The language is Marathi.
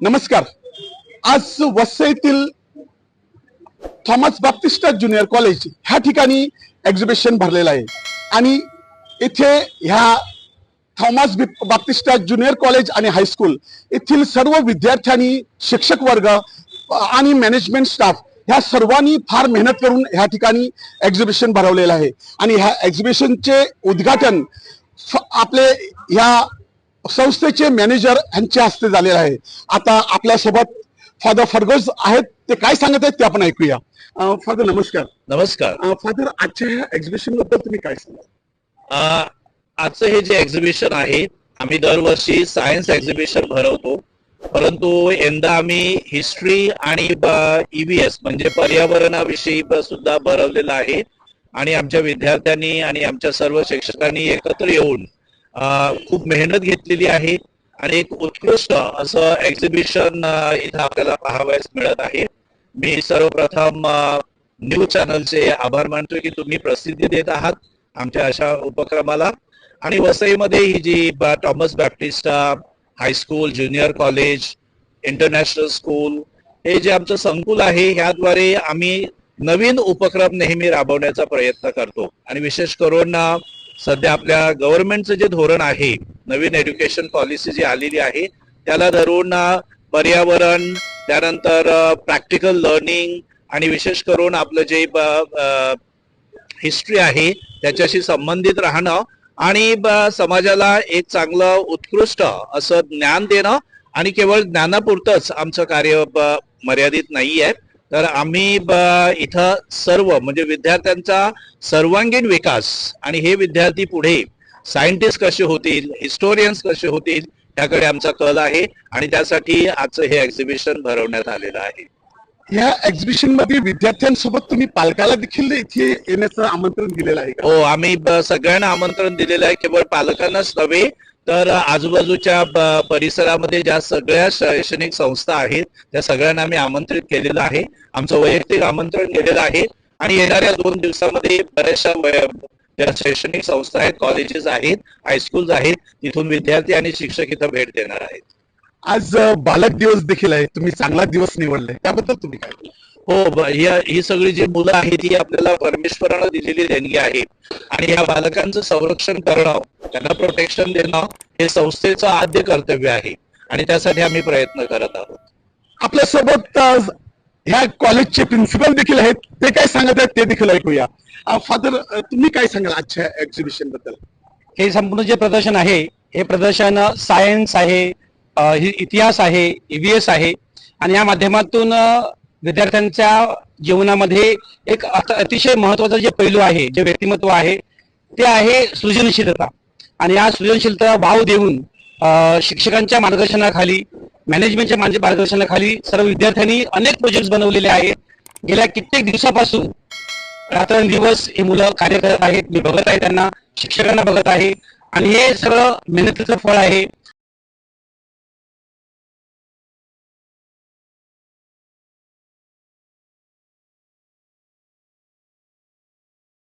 नमस्कार. आज वसईतील थॉमस बाप्टिस्टा ज्युनियर कॉलेज ह्या ठिकाणी एक्झिबिशन भरलेलं आहे. आणि इथे ह्या थॉमस बिप- बाप्टिस्टा ज्युनियर कॉलेज आणि हायस्कूल येथील सर्व विद्यार्थ्यांनी शिक्षक वर्ग आणि मॅनेजमेंट स्टाफ ह्या सर्वांनी फार मेहनत करून ह्या ठिकाणी एक्झिबिशन भरवलेलं आहे. आणि ह्या एक्झिबिशनचे उद्घाटन आपले ह्या संस्थेचे मॅनेजर यांच्या हस्ते झालेलं आहे. आता आपल्यासोबत फादर फर्गोज आहेत. ते काय सांगत आहेत ते आपण ऐकूया. फादर नमस्कार. नमस्कार. फादर आजच्या एक्झिबिशनबद्दल तुम्ही काय सांगा आजचं हे जे एक्झिबिशन आहे आम्ही दरवर्षी सायन्स एक्झिबिशन भरवतो. परंतु यंदा आम्ही हिस्ट्री आणि ईव्हीएस म्हणजे पर्यावरणाविषयी सुद्धा भरवलेलं आहे. आणि आमच्या विद्यार्थ्यांनी आणि आमच्या सर्व शिक्षकांनी एकत्र येऊन खूप मेहनत घेतलेली आहे आणि एक उत्कृष्ट असं एक्झिबिशन इथं आपल्याला पाहावयास मिळत आहे. मी सर्वप्रथम न्यूज चॅनलचे आभार मानतोय की तुम्ही प्रसिद्धी देत आहात आमच्या अशा उपक्रमाला. आणि वसईमध्ये ही जी Thomas Baptista high school junior college international school हे जे आमचं संकुल आहे ह्याद्वारे आम्ही नवीन उपक्रम नेहमी राबवण्याचा प्रयत्न करतो. आणि विशेष करून सध्या आपल्या गव्हर्नमेंटचं जे धोरण आहे नवीन एज्युकेशन पॉलिसी जी आलेली आहे त्याला धरून पर्यावरण त्यानंतर प्रॅक्टिकल लर्निंग आणि विशेष करून आपलं जे हिस्ट्री आहे त्याच्याशी संबंधित राहणं आणि समाजाला एक चांगलं उत्कृष्ट असं ज्ञान देणं आणि केवळ ज्ञानापुरतंच आमचं कार्य मर्यादित नाही आहे तर आम्ही इथं सर्व म्हणजे विद्यार्थ्यांचा सर्वांगीण विकास आणि हे विद्यार्थी पुढे सायंटिस्ट कसे होतील हिस्टोरियन्स कसे होतील याकडे आमचा कल आहे आणि त्यासाठी आजचं हे एक्झिबिशन भरवण्यात आलेलं आहे. ह्या एक्झिबिशनमध्ये विद्यार्थ्यांसोबत तुम्ही पालकाला देखील इथे येण्याचं आमंत्रण दिलेलं आहे हो आम्ही सगळ्यांना आमंत्रण दिलेलं आहे. केवळ पालकांनाच नव्हे तर आजूबाजूच्या परिसरामध्ये ज्या सगळ्या शैक्षणिक संस्था आहेत त्या सगळ्यांना आम्ही आमंत्रित केलेलं आहे. आमचं वैयक्तिक आमंत्रण केलेलं आहे. आणि येणाऱ्या दोन दिवसामध्ये बऱ्याचशा ज्या शैक्षणिक संस्था आहेत कॉलेजेस आहेत हायस्कूल्स आहेत तिथून विद्यार्थी आणि शिक्षक इथं भेट देणार आहेत. आज बालक दिवस देखील आहे. तुम्ही चांगला दिवस निवडलाय. त्याबद्दल तुम्ही काय हो ही ही सगळी जी मुलं आहेत ही आपल्याला परमेश्वरानं दिलेली देणगी आहे. आणि या बालकांचं संरक्षण करणं त्यांना प्रोटेक्शन देणं हे संस्थेचं आद्य कर्तव्य आहे. आणि त्यासाठी आम्ही प्रयत्न करत आहोत. आपल्यासोबत अ, ह्या कॉलेजचे प्रिन्सिपल देखील आहेत. ते काय सांगत आहेत ते देखील ऐकूया. फादर तुम्ही काय सांगाल आजच्या एक्झिबिशनबद्दल? हे संपूर्ण जे प्रदर्शन आहे हे प्रदर्शन सायन्स आहे हि- इतिहास आहे ईव्हीएस आहे. आणि या माध्यमातून विद्यार्थ्यांच्या जीवनामध्ये एक अतिशय महत्वाचं जे पैलू आहे जे व्यक्तिमत्व आहे ते आहे सृजनशीलता. आणि या सृजनशीलता भाव देऊन शिक्षकांच्या मार्गदर्शनाखाली मॅनेजमेंटच्या मार्गदर्शनाखाली सर्व विद्यार्थ्यांनी अनेक प्रोजेक्ट बनवलेले आहेत. गेल्या कित्येक दिवसापासून रात्रंदिवस ही मुलं कार्य करत आहेत. मी बघत आहे त्यांना शिक्षकांना बघत आहे. आणि हे सगळं मेहनतीचं फळ आहे.